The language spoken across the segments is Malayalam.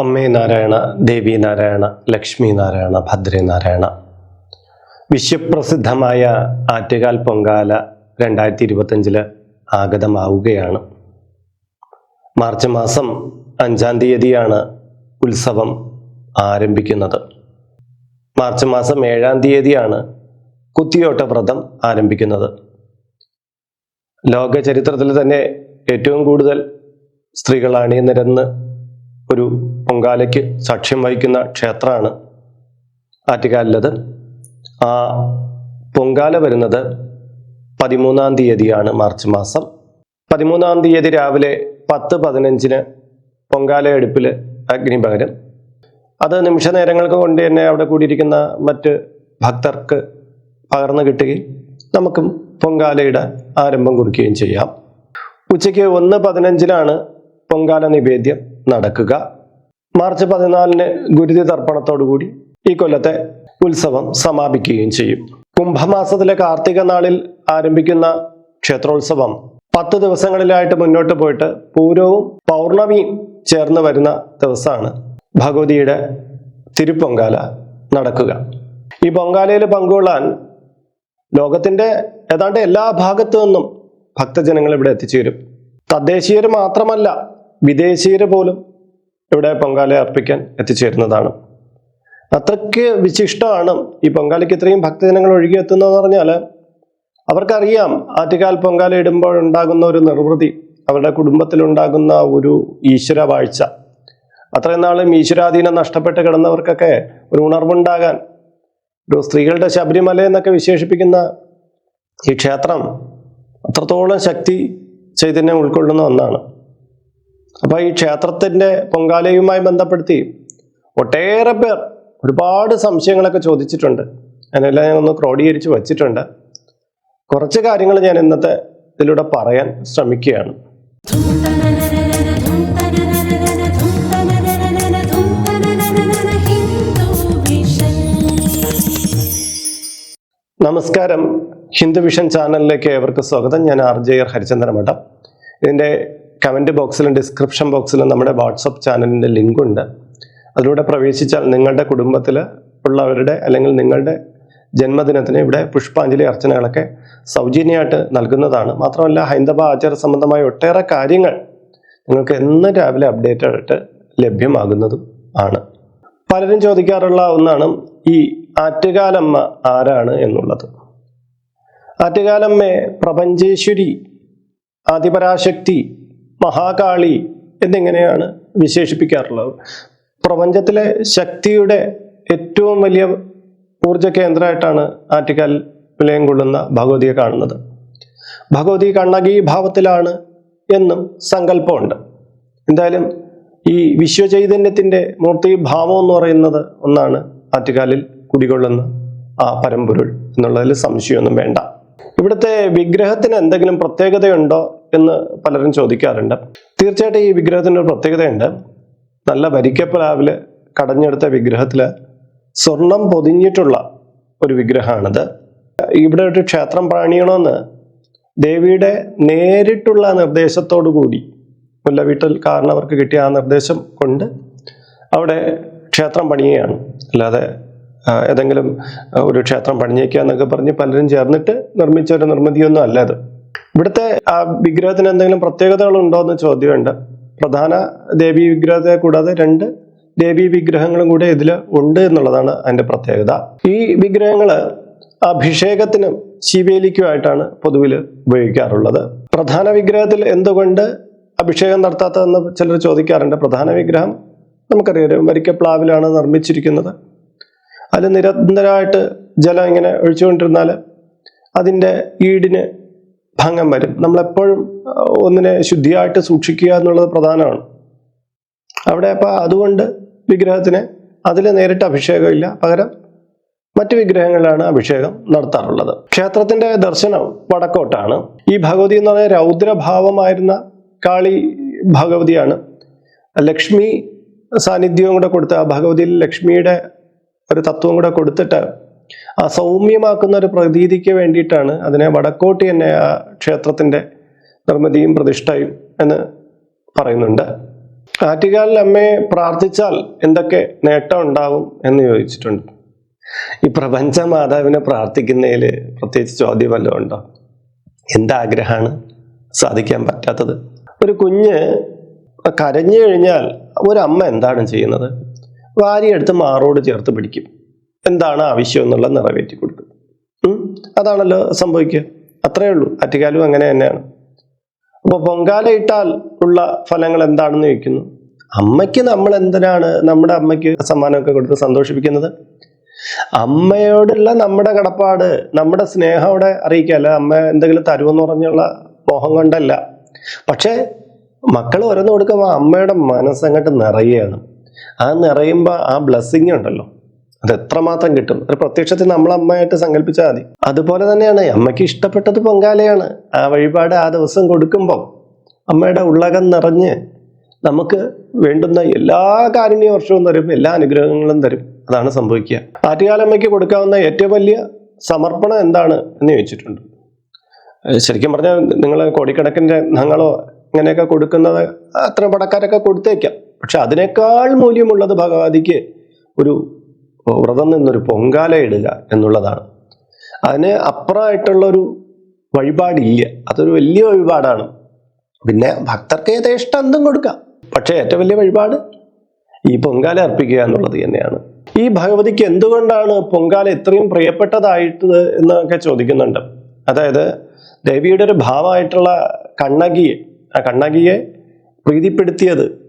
അമ്മേ നാരായണ ദേവി നാരായണ ലക്ഷ്മി നാരായണ ഭദ്രേ നാരായണ. വിശ്വപ്രസിദ്ധമായ ആറ്റുകാൽ പൊങ്കാല രണ്ടായിരത്തി ഇരുപത്തഞ്ചിൽ ആഗതമാവുകയാണ്. മാർച്ച് മാസം അഞ്ചാം തീയതിയാണ് ഉത്സവം ആരംഭിക്കുന്നത്. മാർച്ച് മാസം ഏഴാം തീയതിയാണ് കുത്തിയോട്ട വ്രതം ആരംഭിക്കുന്നത്. ലോക ചരിത്രത്തിൽ തന്നെ ഏറ്റവും കൂടുതൽ സ്ത്രീകൾ അണിനിരന്ന് ഒരു പൊങ്കാലയ്ക്ക് സാക്ഷ്യം വഹിക്കുന്ന ക്ഷേത്രമാണ് ആറ്റുകാലിലത്. ആ പൊങ്കാല വരുന്നത് പതിമൂന്നാം തീയതിയാണ് മാർച്ച് മാസം. പതിമൂന്നാം തീയതി രാവിലെ പത്ത് പതിനഞ്ചിന് പൊങ്കാല എടുപ്പിൽ അഗ്നിപകരം. അത് നിമിഷ നേരങ്ങൾക്ക് കൊണ്ട് തന്നെ അവിടെ കൂടിയിരിക്കുന്ന മറ്റ് ഭക്തർക്ക് പകർന്നു കിട്ടുകയും നമുക്കും പൊങ്കാലയുടെ ആരംഭം കുറിക്കുകയും ചെയ്യാം. ഉച്ചയ്ക്ക് ഒന്ന് പതിനഞ്ചിനാണ് പൊങ്കാല നിവേദ്യം. നടക്കുക. മാർച്ച് പതിനാലിന് ഗുരുതി തർപ്പണത്തോടുകൂടി ഈ കൊല്ലത്തെ ഉത്സവം സമാപിക്കുകയും ചെയ്യും. കുംഭമാസത്തിലെ കാർത്തിക നാളിൽ ആരംഭിക്കുന്ന ക്ഷേത്രോത്സവം പത്ത് ദിവസങ്ങളിലായിട്ട് മുന്നോട്ട് പോയിട്ട് പൂരവും പൗർണമിയും ചേർന്ന് വരുന്ന ദിവസമാണ്. ഭഗവതിയുടെ തിരുപ്പൊങ്കാല നടക്കുക. ഈ പൊങ്കാലയിൽ പങ്കുകൊള്ളാൻ ലോകത്തിന്റെ ഏതാണ്ട് എല്ലാ ഭാഗത്തു നിന്നും ഭക്തജനങ്ങൾ ഇവിടെ എത്തിച്ചേരും. തദ്ദേശീയർ മാത്രമല്ല വിദേശീയർ പോലും ഇവിടെ പൊങ്കാല അർപ്പിക്കാൻ എത്തിച്ചേരുന്നതാണ്. അത്രയ്ക്ക് വിശിഷ്ടമാണ് ഈ പൊങ്കാലയ്ക്ക് ഇത്രയും ഭക്തജനങ്ങൾ ഒഴുകിയെത്തുന്നതെന്ന് പറഞ്ഞാൽ അവർക്കറിയാം ആറ്റുകാൽ പൊങ്കാല ഇടുമ്പോൾ ഉണ്ടാകുന്ന ഒരു നിർവൃതി അവരുടെ കുടുംബത്തിലുണ്ടാകുന്ന ഒരു ഈശ്വര വാഴ്ച അത്രയും നാളും ഈശ്വരാധീനം നഷ്ടപ്പെട്ട് കിടന്നവർക്കൊക്കെ ഒരു ഉണർവുണ്ടാകാൻ ഒരു സ്ത്രീകളുടെ ശബരിമല എന്നൊക്കെ വിശേഷിപ്പിക്കുന്ന ഈ ക്ഷേത്രം അത്രത്തോളം ശക്തി ചൈതന്യം ഉൾക്കൊള്ളുന്ന ഒന്നാണ്. അപ്പോൾ ഈ ക്ഷേത്രത്തിന്റെ പൊങ്കാലയുമായി ബന്ധപ്പെടുത്തി ഒട്ടേറെ പേർ ഒരുപാട് സംശയങ്ങളൊക്കെ ചോദിച്ചിട്ടുണ്ട്. അതിനെല്ലാം ഞാൻ ഒന്ന് ക്രോഡീകരിച്ച് വച്ചിട്ടുണ്ട്. കുറച്ച് കാര്യങ്ങൾ ഞാൻ ഇന്നത്തെ ഇതിലൂടെ പറയാൻ ശ്രമിക്കുകയാണ്. നമസ്കാരം. ഹിന്ദു വിഷൻ ചാനലിലേക്ക് ഏവർക്ക് സ്വാഗതം. ഞാൻ ആർ ജെ ആർ ഇതിന്റെ കമന്റ് ബോക്സിലും ഡിസ്ക്രിപ്ഷൻ ബോക്സിലും നമ്മുടെ വാട്സപ്പ് ചാനലിന്റെ ലിങ്ക് ഉണ്ട് അതിലൂടെ പ്രവേശിച്ചാൽ നിങ്ങളുടെ കുടുംബത്തിൽ ഉള്ളവരുടെ അല്ലെങ്കിൽ നിങ്ങളുടെ ജന്മദിനത്തിന് ഇവിടെ പുഷ്പാഞ്ജലി അർച്ചനകളൊക്കെ സൗജന്യമായിട്ട് നൽകുന്നതാണ്. മാത്രമല്ല ഹൈന്ദവ ആചാര സംബന്ധമായ ഒട്ടേറെ കാര്യങ്ങൾ നിങ്ങൾക്ക് എന്നും രാവിലെ അപ്ഡേറ്റ് ആയിട്ട് ലഭ്യമാകുന്നതും ആണ്. പലരും ചോദിക്കാറുള്ള ഒന്നാണ് ഈ ആറ്റുകാലമ്മ ആരാണ് എന്നുള്ളത്? ആറ്റുകാലമ്മയെ പ്രപഞ്ചേശ്വരി ആദിപരാശക്തി മഹാകാളി എന്നിങ്ങനെയാണ് വിശേഷിപ്പിക്കാറുള്ളത്. പ്രപഞ്ചത്തിലെ ശക്തിയുടെ ഏറ്റവും വലിയ ഊർജ കേന്ദ്രമായിട്ടാണ് ആറ്റിക്കാൽ വിലയം കൊള്ളുന്ന ഭഗവതിയെ കാണുന്നത്. ഭഗവതി കണ്ണകി ഭാവത്തിലാണ് എന്നും സങ്കല്പമുണ്ട്. എന്തായാലും ഈ വിശ്വചൈതന്യത്തിന്റെ മൂർത്തി ഭാവം എന്ന് പറയുന്നത് ഒന്നാണ് ആറ്റുകാലിൽ കുടികൊള്ളുന്ന ആ പരമ്പൊരുൾ എന്നുള്ളതിൽ സംശയമൊന്നും വേണ്ട. ഇവിടുത്തെ വിഗ്രഹത്തിന് എന്തെങ്കിലും പ്രത്യേകതയുണ്ടോ എന്ന് പലരും ചോദിക്കാറുണ്ട്. തീർച്ചയായിട്ടും ഈ വിഗ്രഹത്തിന്റെ ഒരു പ്രത്യേകതയുണ്ട്. നല്ല വരിക്കപ്പലാവിൽ കടഞ്ഞെടുത്ത വിഗ്രഹത്തിൽ സ്വർണം പൊതിഞ്ഞിട്ടുള്ള ഒരു വിഗ്രഹമാണിത്. ഇവിടെ ഒരു ക്ഷേത്രം പണിയണമെന്ന് ദേവിയുടെ നേരിട്ടുള്ള നിർദ്ദേശത്തോടു കൂടി മുല്ലവീട്ടിൽ കാരണവർക്ക് കിട്ടിയ ആ നിർദ്ദേശം കൊണ്ട് അവിടെ ക്ഷേത്രം പണിയുകയാണ്. അല്ലാതെ ഏതെങ്കിലും ഒരു ക്ഷേത്രം പണിഞ്ഞേക്കുക എന്നൊക്കെ പറഞ്ഞ് പലരും ചേർന്നിട്ട് നിർമ്മിച്ച ഒരു നിർമ്മിതിയൊന്നും അല്ല അത്. ഇവിടുത്തെ വിഗ്രഹത്തിന് എന്തെങ്കിലും പ്രത്യേകതകൾ ഉണ്ടോ എന്ന് ചോദ്യമുണ്ട്. പ്രധാന ദേവി വിഗ്രഹത്തെ കൂടാതെ രണ്ട് ദേവി വിഗ്രഹങ്ങളും കൂടെ ഇതിൽ ഉണ്ട് എന്നുള്ളതാണ് അതിന്റെ പ്രത്യേകത. ഈ വിഗ്രഹങ്ങൾ അഭിഷേകത്തിനും ശിവേലിക്കുമായിട്ടാണ് പൊതുവിൽ ഉപയോഗിക്കാറുള്ളത്. പ്രധാന വിഗ്രഹത്തിൽ എന്തുകൊണ്ട് അഭിഷേകം നടത്താത്തതെന്ന് ചിലർ ചോദിക്കാറുണ്ട്. പ്രധാന വിഗ്രഹം നമുക്കറിയാം വരിക്കപ്ലാവിലാണ് നിർമ്മിച്ചിരിക്കുന്നത്. അതിൽ നിരന്തരമായിട്ട് ജലം ഇങ്ങനെ ഒഴിച്ചുകൊണ്ടിരുന്നാൽ അതിന്റെ ഈടിന് ഭംഗം വരും. നമ്മളെപ്പോഴും ഒന്നിനെ ശുദ്ധിയായിട്ട് സൂക്ഷിക്കുക എന്നുള്ളത് പ്രധാനമാണ്. അവിടെ അപ്പം അതുകൊണ്ട് വിഗ്രഹത്തിന് അതിൽ നേരിട്ട് അഭിഷേകമില്ല. പകരം മറ്റ് വിഗ്രഹങ്ങളിലാണ് അഭിഷേകം നടത്താറുള്ളത്. ക്ഷേത്രത്തിന്റെ ദർശനം വടക്കോട്ടാണ്. ഈ ഭഗവതി എന്ന് പറയുന്ന രൗദ്രഭാവമായിരുന്ന കാളി ഭഗവതിയാണ്. ലക്ഷ്മി സാന്നിധ്യവും കൂടെ കൊടുത്ത് ആ ഭഗവതിയിൽ ലക്ഷ്മിയുടെ ഒരു തത്വം കൂടെ കൊടുത്തിട്ട് സൗമ്യമാക്കുന്ന ഒരു പ്രതീതിക്ക് വേണ്ടിയിട്ടാണ് അതിനെ വടക്കോട്ട് തന്നെ ആ ക്ഷേത്രത്തിന്റെ നിർമ്മിതിയും പ്രതിഷ്ഠയും എന്ന് പറയുന്നുണ്ട്. ആറ്റുകാലിൽ അമ്മയെ പ്രാർത്ഥിച്ചാൽ എന്തൊക്കെ നേട്ടം ഉണ്ടാവും എന്ന് ചോദിച്ചിട്ടുണ്ട്. ഈ പ്രപഞ്ച മാതാവിനെ പ്രാർത്ഥിക്കുന്നതിൽ പ്രത്യേകിച്ച് ചോദ്യം വല്ലതും ഉണ്ടോ? എന്താഗ്രഹമാണ് സാധിക്കാൻ പറ്റാത്തത്? ഒരു കുഞ്ഞ് കരഞ്ഞു കഴിഞ്ഞാൽ ഒരമ്മ എന്താണ് ചെയ്യുന്നത്? വാരിയെടുത്ത് മാറോട് ചേർത്ത് പിടിക്കും. എന്താണ് ആവശ്യം എന്നുള്ളത് നിറവേറ്റി കൊടുക്കും. അതാണല്ലോ സംഭവിക്കുക. അത്രയേ ഉള്ളൂ. അറ്റുകാലും അങ്ങനെ തന്നെയാണ്. അപ്പോൾ പൊങ്കാല ഇട്ടാൽ ഉള്ള ഫലങ്ങൾ എന്താണെന്ന് ചോദിക്കുന്നു? അമ്മയ്ക്ക് നമ്മൾ എന്തിനാണ് നമ്മുടെ അമ്മയ്ക്ക് സമ്മാനമൊക്കെ കൊടുത്ത് സന്തോഷിപ്പിക്കുന്നത്? അമ്മയോടുള്ള നമ്മുടെ കടപ്പാട് നമ്മുടെ സ്നേഹം അവിടെ അമ്മ എന്തെങ്കിലും തരുമെന്ന് പറഞ്ഞുള്ള മോഹം കൊണ്ടല്ല. പക്ഷേ മക്കൾ ഓരോന്ന് കൊടുക്കുമ്പോൾ അമ്മയുടെ മനസ്സങ്ങോട്ട് നിറയുകയാണ്. ആ നിറയുമ്പോൾ ആ ബ്ലെസ്സിങ് ഉണ്ടല്ലോ. അത് എത്രമാത്രം കിട്ടും? ഒരു പ്രത്യക്ഷത്തിൽ നമ്മൾ അമ്മയായിട്ട് സങ്കല്പിച്ചാൽ മതി. അതുപോലെ തന്നെയാണ് അമ്മയ്ക്ക് ഇഷ്ടപ്പെട്ടത് പൊങ്കാലയാണ്. ആ വഴിപാട് ആ ദിവസം കൊടുക്കുമ്പോൾ അമ്മയുടെ ഉള്ളകം നിറഞ്ഞ് നമുക്ക് വേണ്ടുന്ന എല്ലാ കാരുണ്യ വർഷവും തരും എല്ലാ അനുഗ്രഹങ്ങളും തരും. അതാണ് സംഭവിക്കുക. ആറ്റുകാലമ്മയ്ക്ക് കൊടുക്കാവുന്ന ഏറ്റവും വലിയ സമർപ്പണം എന്താണ് എന്ന് ചോദിച്ചിട്ടുണ്ട്. ശരിക്കും പറഞ്ഞാൽ നിങ്ങൾ കോടിക്കണക്കിന് ഞങ്ങളോ ഇങ്ങനെയൊക്കെ കൊടുക്കുന്നത് അത്ര പടക്കാരൊക്കെ കൊടുത്തേക്കാം. പക്ഷെ അതിനേക്കാൾ മൂല്യമുള്ളത് ഭഗവതിക്ക് ഒരു വ്രതം നിന്നൊരു പൊങ്കാല ഇടുക എന്നുള്ളതാണ്. അതിന് അപ്പുറമായിട്ടുള്ളൊരു വഴിപാടില്ല. അതൊരു വലിയ വഴിപാടാണ്. പിന്നെ ഭക്തർക്ക് യഥേഷ്ടം എന്തും കൊടുക്കാം. പക്ഷേ ഏറ്റവും വലിയ വഴിപാട് ഈ പൊങ്കാല അർപ്പിക്കുക എന്നുള്ളത് തന്നെയാണ്. ഈ ഭഗവതിക്ക് എന്തുകൊണ്ടാണ് പൊങ്കാല ഇത്രയും പ്രിയപ്പെട്ടതായിട്ട് എന്നൊക്കെ ചോദിക്കുന്നുണ്ട്. അതായത് ദേവിയുടെ ഒരു ഭാവമായിട്ടുള്ള കണ്ണകിയെ ആ കണ്ണകിയെ പ്രീതിപ്പെടുത്തിയത്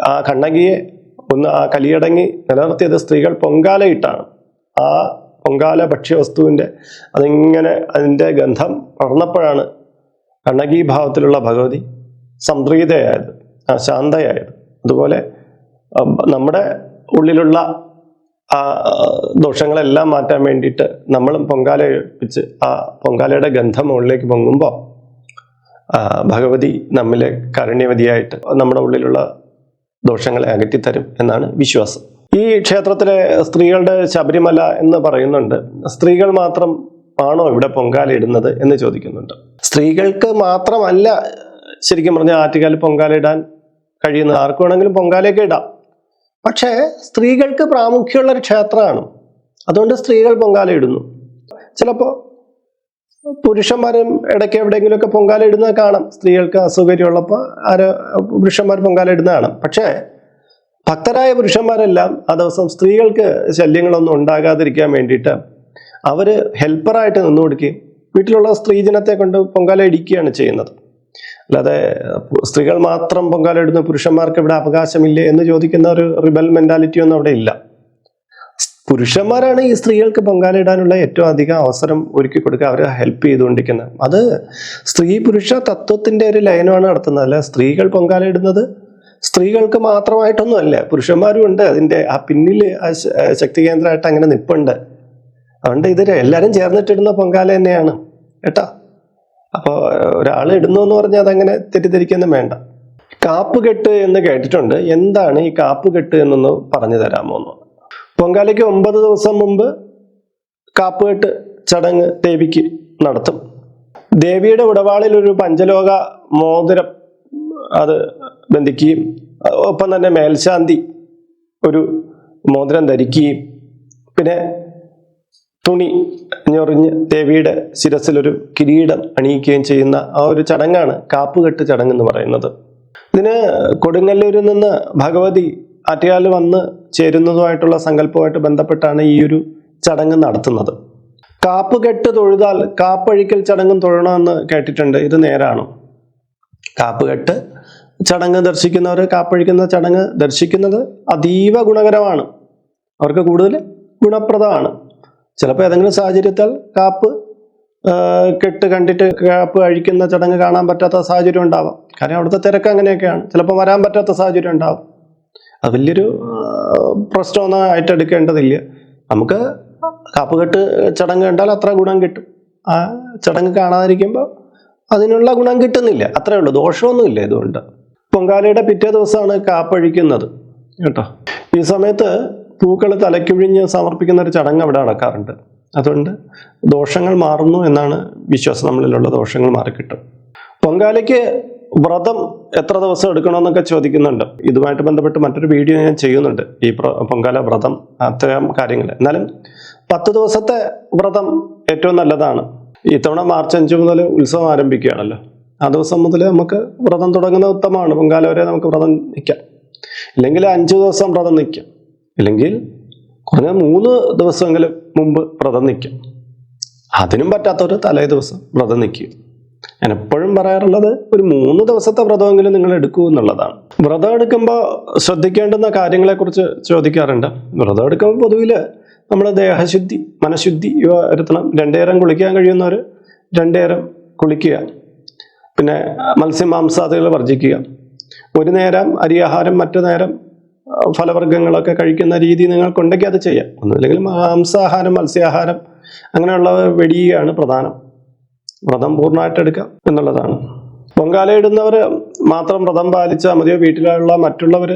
ആ കണ്ണകിയെ ഒന്ന് ആ കലിയടങ്ങി നിലനിർത്തിയത് സ്ത്രീകൾ പൊങ്കാലയിട്ടാണ്. ആ പൊങ്കാല ഭക്ഷ്യവസ്തുവിന്റെ അതിങ്ങനെ അതിന്റെ ഗന്ധം പടർന്നപ്പോഴാണ് കണ്ണകീഭാവത്തിലുള്ള ഭഗവതി സംതൃതയായത് ശാന്തയായത്. അതുപോലെ നമ്മുടെ ഉള്ളിലുള്ള ആ ദോഷങ്ങളെല്ലാം മാറ്റാൻ വേണ്ടിയിട്ട് നമ്മളും പൊങ്കാല വെച്ച് ആ പൊങ്കാലയുടെ ഗന്ധം മുകളിലേക്ക് പൊങ്ങുമ്പോൾ ഭഗവതി നമ്മളെ കാരുണ്യവതിയായിട്ട് നമ്മുടെ ഉള്ളിലുള്ള ദോഷങ്ങളെ അകറ്റിത്തരും എന്നാണ് വിശ്വാസം. ഈ ക്ഷേത്രത്തിലെ സ്ത്രീകളുടെ ശബരിമല എന്ന് പറയുന്നുണ്ട്. സ്ത്രീകൾ മാത്രം ആണോ ഇവിടെ പൊങ്കാലയിടുന്നത് എന്ന് ചോദിക്കുന്നുണ്ട്. സ്ത്രീകൾക്ക് മാത്രമല്ല ശരിക്കും പറഞ്ഞാൽ ആറ്റുകാൽ പൊങ്കാലയിടാൻ കഴിയുന്നത്. ആർക്ക് വേണമെങ്കിലും പൊങ്കാലയൊക്കെ ഇടാം. പക്ഷേ സ്ത്രീകൾക്ക് പ്രാമുഖ്യമുള്ള ഒരു ക്ഷേത്രമാണ്. അതുകൊണ്ട് സ്ത്രീകൾ പൊങ്കാലയിടുന്നു ചിലപ്പോൾ പുരുഷന്മാരും ഇടയ്ക്ക് എവിടെയെങ്കിലുമൊക്കെ പൊങ്കാല ഇടുന്നത് കാണാം. സ്ത്രീകൾക്ക് അസൗകര്യമുള്ളപ്പോൾ ആര് പുരുഷന്മാർ പൊങ്കാല ഇടുന്നത് കാണാം. പക്ഷേ ഭക്തരായ പുരുഷന്മാരെല്ലാം ആ ദിവസം സ്ത്രീകൾക്ക് ശല്യങ്ങളൊന്നും ഉണ്ടാകാതിരിക്കാൻ വേണ്ടിയിട്ട് അവർ ഹെൽപ്പറായിട്ട് നിന്നു കൊടുക്കുകയും വീട്ടിലുള്ള സ്ത്രീജനത്തെ കൊണ്ട് പൊങ്കാല ഇടിക്കുകയാണ് ചെയ്യുന്നത്. അല്ലാതെ സ്ത്രീകൾ മാത്രം പൊങ്കാല ഇടുന്ന പുരുഷന്മാർക്ക് ഇവിടെ അവകാശമില്ലേ എന്ന് ചോദിക്കുന്ന ഒരു റിബൽ മെന്റാലിറ്റി ഒന്നും അവിടെ ഇല്ല. പുരുഷന്മാരാണ് ഈ സ്ത്രീകൾക്ക് പൊങ്കാലിടാനുള്ള ഏറ്റവും അധികം അവസരം ഒരുക്കി കൊടുക്കുക അവരെ ഹെൽപ്പ് ചെയ്തുകൊണ്ടിരിക്കുന്നത്. അത് സ്ത്രീ പുരുഷ തത്വത്തിന്റെ ഒരു ലയനമാണ് നടത്തുന്നത്. അല്ല സ്ത്രീകൾ പൊങ്കാലിടുന്നത് സ്ത്രീകൾക്ക് മാത്രമായിട്ടൊന്നും അല്ല പുരുഷന്മാരും ഉണ്ട്. അതിന്റെ ആ പിന്നിൽ ശക്തി കേന്ദ്രമായിട്ട് അങ്ങനെ നിപ്പുണ്ട്. അതുകൊണ്ട് ഇത് എല്ലാവരും ചേർന്നിട്ടിടുന്ന പൊങ്കാല തന്നെയാണ്. കേട്ടോ? അപ്പോൾ ഒരാൾ ഇടുന്നു എന്ന് പറഞ്ഞാൽ അതങ്ങനെ തെറ്റിദ്ധരിക്കൊന്നും വേണ്ട. കാപ്പുകെട്ട് എന്ന് കേട്ടിട്ടുണ്ട്. എന്താണ് ഈ കാപ്പുകെട്ട് എന്നൊന്ന് പറഞ്ഞു തരാമോ എന്ന്? പൊങ്കാലയ്ക്ക് ഒമ്പത് ദിവസം മുമ്പ് കാപ്പുകെട്ട് ചടങ്ങ് ദേവിക്ക് നടത്തും. ദേവിയുടെ ഉടവാളിൽ ഒരു പഞ്ചലോക മോതിരം അത് ബന്ധിക്കുകയും ഒപ്പം തന്നെ മേൽശാന്തി ഒരു മോതിരം ധരിക്കുകയും പിന്നെ തുണി ഞൊറിഞ്ഞ് ദേവിയുടെ ശിരസിലൊരു കിരീടം അണിയിക്കുകയും ചെയ്യുന്ന ആ ഒരു ചടങ്ങാണ് കാപ്പുകെട്ട് ചടങ്ങ് എന്ന് പറയുന്നത്. ഇതിന് കൊടുങ്ങല്ലൂരിൽ നിന്ന് ഭഗവതി ആറ്റുകാലിൽ വന്ന് ചേരുന്നതുമായിട്ടുള്ള സങ്കല്പവുമായിട്ട് ബന്ധപ്പെട്ടാണ് ഈ ഒരു ചടങ്ങ് നടത്തുന്നത്. കാപ്പ് കെട്ട് തൊഴുതാൽ കാപ്പഴിക്കൽ ചടങ്ങും തൊഴണമെന്ന് കേട്ടിട്ടുണ്ട്. ഇത് നേരാണോ. കാപ്പുകെട്ട് ചടങ്ങ് ദർശിക്കുന്നവർ കാപ്പഴിക്കുന്ന ചടങ്ങ് ദർശിക്കുന്നത് അതീവ ഗുണകരമാണ്. അവർക്ക് കൂടുതൽ ഗുണപ്രദമാണ്. ചിലപ്പോൾ ഏതെങ്കിലും സാഹചര്യത്താൽ കാപ്പ് കെട്ട് കണ്ടിട്ട് കാപ്പ് കഴിക്കുന്ന ചടങ്ങ് കാണാൻ പറ്റാത്ത സാഹചര്യം ഉണ്ടാവാം. കാരണം അവിടുത്തെ തിരക്ക് അങ്ങനെയൊക്കെയാണ്. ചിലപ്പോൾ വരാൻ പറ്റാത്ത സാഹചര്യം ഉണ്ടാവും. അത് വലിയൊരു പ്രശ്നമൊന്നായിട്ട് എടുക്കേണ്ടതില്ല. നമുക്ക് കാപ്പുകെട്ട് ചടങ്ങ് കണ്ടാൽ അത്ര ഗുണം കിട്ടും. ആ ചടങ്ങ് കാണാതിരിക്കുമ്പോൾ അതിനുള്ള ഗുണം കിട്ടുന്നില്ല. അത്രേ ഉള്ളൂ. ദോഷമൊന്നുമില്ല ഇതുകൊണ്ട്. പൊങ്കാലയുടെ പിറ്റേ ദിവസമാണ് കാപ്പഴിക്കുന്നത്. കേട്ടോ. ഈ സമയത്ത് പൂക്കൾ തലക്കിഴിഞ്ഞ് സമർപ്പിക്കുന്ന ഒരു ചടങ്ങ് അവിടെ നടക്കാറുണ്ട്. അതുകൊണ്ട് ദോഷങ്ങൾ മാറുന്നു എന്നാണ് വിശ്വാസം നമ്മളിലുള്ള ദോഷങ്ങൾ മാറിക്കിട്ടും. പൊങ്കാലയ്ക്ക് വ്രതം എത്ര ദിവസം എടുക്കണമെന്നൊക്കെ ചോദിക്കുന്നുണ്ട്. ഇതുമായിട്ട് ബന്ധപ്പെട്ട് മറ്റൊരു വീഡിയോ ഞാൻ ചെയ്യുന്നുണ്ട്. ഈ പൊങ്കാല വ്രതം അത്തരം കാര്യങ്ങൾ. എന്നാലും പത്ത് ദിവസത്തെ വ്രതം ഏറ്റവും നല്ലതാണ്. ഇത്തവണ മാർച്ച് അഞ്ച് മുതൽ ഉത്സവം ആരംഭിക്കുകയാണല്ലോ. ആ ദിവസം മുതൽ നമുക്ക് വ്രതം തുടങ്ങുന്നത് ഉത്തമമാണ്. പൊങ്കാല വരെ നമുക്ക് വ്രതം നിൽക്കാം. ഇല്ലെങ്കിൽ അഞ്ച് ദിവസം വ്രതം നിൽക്കാം. ഇല്ലെങ്കിൽ കുറഞ്ഞ മൂന്ന് ദിവസമെങ്കിലും മുമ്പ് വ്രതം നിൽക്കാം. അതിനും പറ്റാത്തവർ തലേ ദിവസം വ്രതം നിൽക്കും ഞാൻ എപ്പോഴും പറയാറുള്ളത് ഒരു മൂന്ന് ദിവസത്തെ വ്രതമെങ്കിലും നിങ്ങൾ എടുക്കൂ എന്നുള്ളതാണ്. വ്രതം എടുക്കുമ്പോൾ ശ്രദ്ധിക്കേണ്ടുന്ന കാര്യങ്ങളെക്കുറിച്ച് ചോദിക്കാറുണ്ട്. വ്രതം എടുക്കുമ്പോൾ പൊതുവിൽ നമ്മൾ ദേഹശുദ്ധി മനഃശുദ്ധി ഇവ വരുത്തണം. രണ്ടേരം കുളിക്കാൻ കഴിയുന്നവർ രണ്ടേരം കുളിക്കുക. പിന്നെ മത്സ്യമാംസാദികൾ വർജിക്കുക ഒരു നേരം അരിയാഹാരം മറ്റു നേരം ഫലവർഗങ്ങളൊക്കെ കഴിക്കുന്ന രീതി നിങ്ങൾക്കുണ്ടെങ്കിൽ അത് ചെയ്യാം. ഒന്നുമില്ലെങ്കിൽ മാംസാഹാരം മത്സ്യാഹാരം അങ്ങനെയുള്ളവ വെടിയുകയാണ് പ്രധാനം. വ്രതം പൂർണമായിട്ട് എടുക്കാം എന്നുള്ളതാണ് പൊങ്കാലയിടുന്നവർ മാത്രം വ്രതം പാലിച്ചാൽ മതിയോ? വീട്ടിലുള്ള മറ്റുള്ളവർ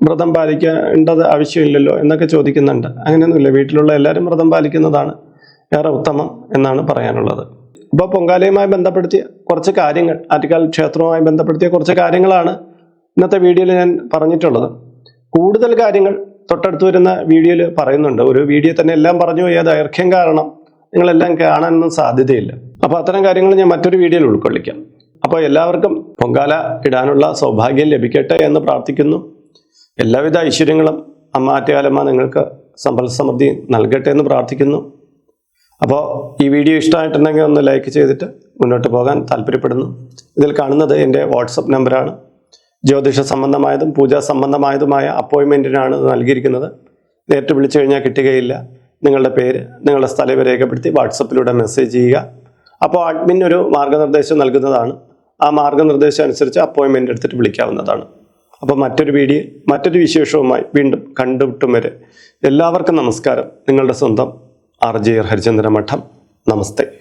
വ്രതം പാലിക്കേണ്ടത് ആവശ്യമില്ലല്ലോ എന്നൊക്കെ ചോദിക്കുന്നുണ്ട്. അങ്ങനെയൊന്നുമില്ല. വീട്ടിലുള്ള എല്ലാവരും വ്രതം പാലിക്കുന്നതാണ് ഏറെ ഉത്തമം എന്നാണ് പറയാനുള്ളത്. ഇപ്പോൾ പൊങ്കാലയുമായി ബന്ധപ്പെടുത്തിയ കുറച്ച് കാര്യങ്ങൾ ആറ്റുകാൽ ക്ഷേത്രവുമായി ബന്ധപ്പെടുത്തിയ കുറച്ച് കാര്യങ്ങളാണ് ഇന്നത്തെ വീഡിയോയിൽ ഞാൻ പറഞ്ഞിട്ടുള്ളത്. കൂടുതൽ കാര്യങ്ങൾ തൊട്ടടുത്ത് വരുന്ന വീഡിയോയിൽ പറയുന്നുണ്ട്. ഒരു വീഡിയോ തന്നെ എല്ലാം പറഞ്ഞു പോയാൽ ദൈർഘ്യം കാരണം നിങ്ങളെല്ലാം കാണാനൊന്നും സാധ്യതയില്ല. അപ്പോൾ അത്തരം കാര്യങ്ങൾ ഞാൻ മറ്റൊരു വീഡിയോയിൽ ഉൾക്കൊള്ളിക്കാം. അപ്പോൾ എല്ലാവർക്കും പൊങ്കാല ഇടാനുള്ള സൗഭാഗ്യം ലഭിക്കട്ടെ എന്ന് പ്രാർത്ഥിക്കുന്നു. എല്ലാവിധ ഐശ്വര്യങ്ങളും അമ്മ നിങ്ങൾക്ക് സമ്പൽ സമൃദ്ധി നൽകട്ടെ എന്ന് പ്രാർത്ഥിക്കുന്നു. അപ്പോൾ ഈ വീഡിയോ ഇഷ്ടമായിട്ടുണ്ടെങ്കിൽ ഒന്ന് ലൈക്ക് ചെയ്തിട്ട് മുന്നോട്ട് പോകാൻ താല്പര്യപ്പെടുന്നു. ഇതിൽ കാണുന്നത് എന്റെ വാട്സപ്പ് നമ്പറാണ്. ജ്യോതിഷ സംബന്ധമായതും പൂജാ സംബന്ധമായതുമായ അപ്പോയിൻമെന്റിനാണ് നൽകിയിരിക്കുന്നത്. നേരിട്ട് വിളിച്ചു കഴിഞ്ഞാൽ കിട്ടുകയില്ല. നിങ്ങളുടെ പേര് നിങ്ങളുടെ സ്ഥലം രേഖപ്പെടുത്തി വാട്സപ്പിലൂടെ മെസ്സേജ് ചെയ്യുക. അപ്പോൾ അഡ്മിൻ ഒരു മാർഗനിർദ്ദേശം നൽകുന്നതാണ്. ആ മാർഗനിർദ്ദേശം അനുസരിച്ച് അപ്പോയിൻമെന്റ് എടുത്തിട്ട് വിളിക്കാവുന്നതാണ്. അപ്പോൾ മറ്റൊരു വീഡിയോ മറ്റൊരു വിശേഷവുമായി വീണ്ടും കണ്ടുമുട്ടും വരെ. എല്ലാവർക്കും നമസ്കാരം. നിങ്ങളുടെ സ്വന്തം ആർ ജെ ഹരിചന്ദ്ര മഠം. നമസ്തേ.